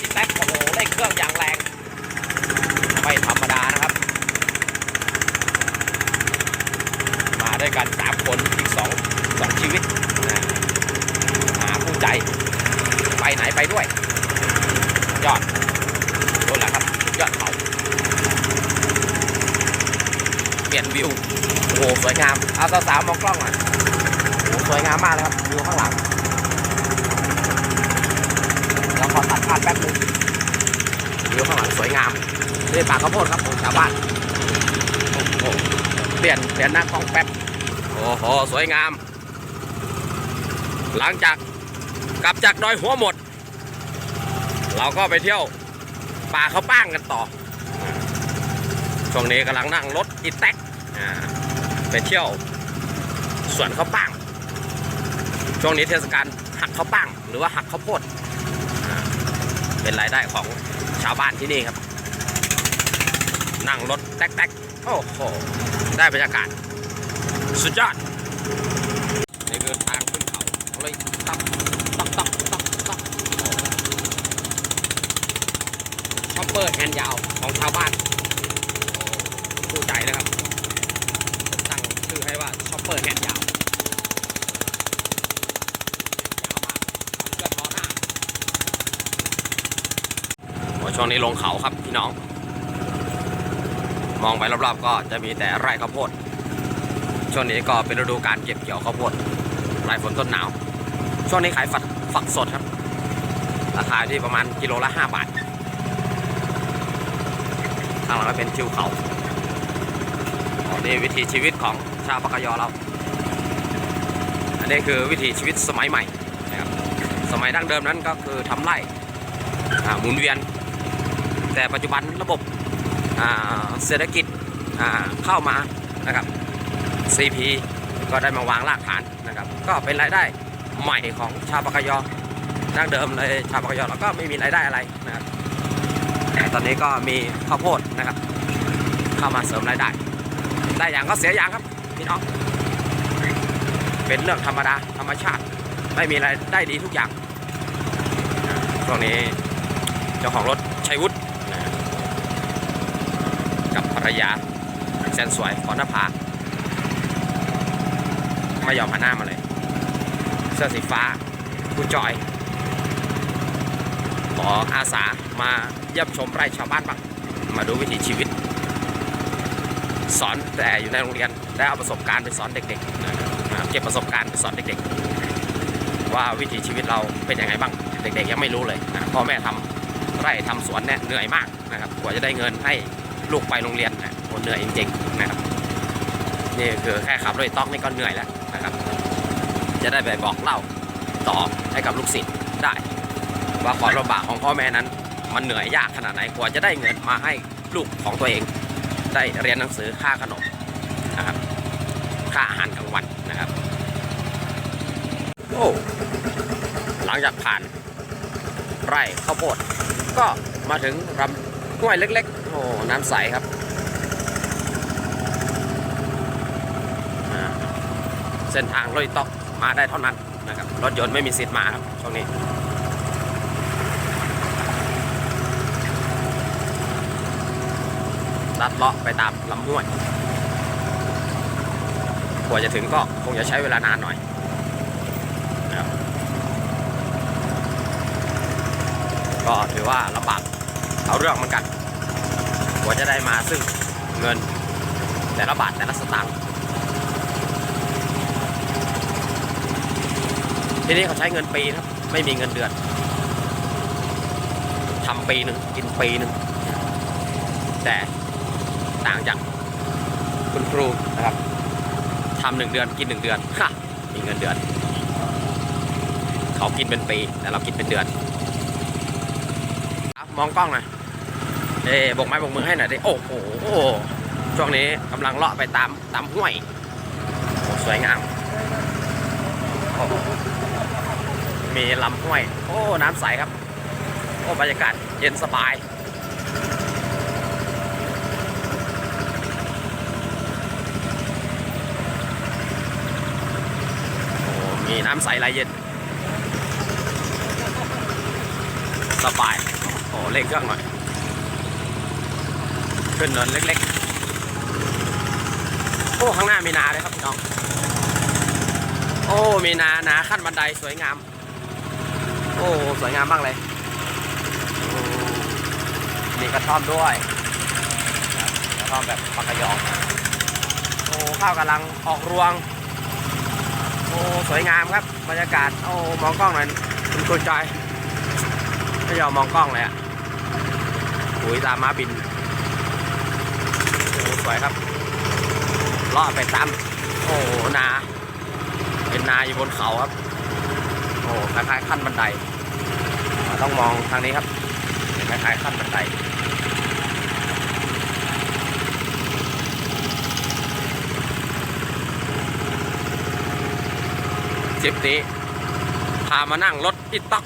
อีแท็กโอ้โหได้เครื่องอย่างแรง ไม่ธรรมดานะครับ มาด้วยกันสามคนอีกสองสองชีวิตนะหาผู้ใจ ไปไหนไปด้วย ยอดนู่นแหละครับ ยอดเขาเปลี่ยนวิว โอ้โหสวยงาม เอาสาวๆมองกล้องหน่อยโหสวยงามมากเลยครับ วิวข้างหลัง ขอตัดภาพแป๊บนึงวิวข้างหลังสวยงามนี่ป่าข้าวโพดครับของชาวบ้านโอ้โหเปลี่ยนเปลี่ยนหน้ากล้องแป๊บโอ้โหสวยงาม หลังจากกลับจากดอยหัวหมด เราก็ไปเที่ยวป่าเขาวป้างกันต่อ ช่วงนี้กำลังนั่งรถอีแท็กไปเที่ยวสวนข้าวป้างช่วงนี้เทศกาลหักข้าวป้างหรือว่าหักข้าวโพด เป็นรายได้ของชาวบ้านที่นี่ครับ นั่งรถแท็กๆ โอ้โห ได้บรรยากาศ สุดยอดนี่คือทางขึ้นเขาเลยตักตักตักตักตักช็อปเปอร์แฮนด์ยาวของชาวบ้าน ผู้ใจนะครับ ช่วงนี้ลงเขาครับพี่น้อง มองไปรอบๆก็จะมีแต่ไร่ข้าวโพด ช่วงนี้ก็เป็นฤดูการเก็บเกี่ยวข้าวโพดปลายฝนต้นหนาว ช่วงนี้ขายฝักฝักสดครับ ราคาที่ประมาณกิโลละ5บาท ข้างหลังก็เป็นทิวเขาอ๋อนี่วิถีชีวิตของชาวปากกยอเรา อันนี้คือวิถีชีวิตสมัยใหม่นะครับ สมัยดั้งเดิมนั้นก็คือทำไร่หมุนเวียน แต่ปัจจุบันระบบเศรษฐกิจเข้ามานะครับ CP ก็ได้มาวางรากฐานนะครับ ก็เป็นรายได้ใหม่ของชาวปากยอดั้งเดิมเลยชาวปากยอเราก็ไม่มีรายได้อะไรนะครับแต่ตอนนี้ก็มีข้าวโพดนะครับ เข้ามาเสริมรายได้ ได้อย่างก็เสียอย่างครับพี่น้องเป็นเรื่องธรรมดาธรรมชาติไม่มีอะไรได้ดีทุกอย่างช่วงนี้เจ้าของรถชัยวุฒิ กับภรรยาแสนสวยขอนภาไม่ยอมหันหน้ามาเลย เสื้อสีฟ้าคุณจอยขออาสามาเยี่ยมชมไร่ชาวบ้านบ้างมาดูวิถีชีวิต สอนแต่อยู่ในโรงเรียนได้เอาประสบการณ์ไปสอนเด็กๆเก็บประสบการณ์ไปสอนเด็กๆ ว่าวิถีชีวิตเราเป็นยังไงบ้างเด็กๆยังไม่รู้เลยพ่อแม่ทำไร่ทำสวนเนี่ยเหนื่อยมากนะครับกว่าจะได้เงินให้ ลูกไปโรงเรียนนะโอเหนื่อยจริงๆนะครับนี่คือแค่ขับรถต๊อกนี่ก็เหนื่อยแล้วนะครับ จะได้ไปบอกเล่าต่อให้กับลูกศิษย์ได้ว่าความลำบากของพ่อแม่นั้น มันเหนื่อยยากขนาดไหนกว่าจะได้เงินมาให้ลูกของตัวเอง ได้เรียนหนังสือค่าขนมนะครับ ค่าอาหารกลางวันนะครับโอ้หลังจากผ่านไร่ข้าวโพดก็มาถึงลำ ห้วยเล็กๆ โอ้น้ำใสครับเส้นทางรถต๊อกมาได้เท่านั้นนะครับรถยนต์ไม่มีสิทธิ์มาครับช่วงนี้ลัดเลาะไปตามลำห้วยกว่าจะถึงก็คงจะใช้เวลานานหน่อยนะครับก็ถือว่าลำบาก เอาเรื่องเหมือนกันกว่าจะได้มาซึ่งเงินแต่ละบาทแต่ละสตางค์ที่นี่เขาใช้เงินปีครับ ไม่มีเงินเดือนทำปีหนึ่งกินปีหนึ่งแต่ต่างจากคุณครูนะครับทำหนึ่งเดือนกินหนึ่งเดือนค่ะมีเงินเดือน เขากินเป็นปีแต่เรากินเป็นเดือนมองกล้องหน่อย เอ๊บกไม้บกมือให้หน่อยดิโอ้โหช่วงนี้กำลังเลาะไปตามตามห้วยโอ้สวยงาม มีลำห้วย โอ้ น้ำใสครับ โอ้บรรยากาศเย็นสบายโอ้มีน้ำใสไหลเย็น สบาย โอ้เร่งเครื่องหน่อย ขึ้นเนินเล็กๆ โอ้ ข้างหน้ามีนาเลยครับพี่น้อง โอ้ มีนา นาขั้นบันไดสวยงาม โอ้ สวยงามมากเลยมีกระท่อมด้วยกระท่อมแบบปักกระยองโอ้ ข้าวกำลังออกรวง โอ้ สวยงามครับ บรรยากาศ โอ้ มองกล้องหน่อยคุณคุณจอยไม่ยอมมองกล้องเลยอะหุยตามมาบิน สวยครับลอดไปซ้ำโอ้นา เป็นนาอยู่บนเขาครับ โอ้คล้ายๆขั้นบันได ต้องมองทางนี้ครับคล้ายๆขั้นบันไดทริปนี้พามานั่งรถอิตต็อก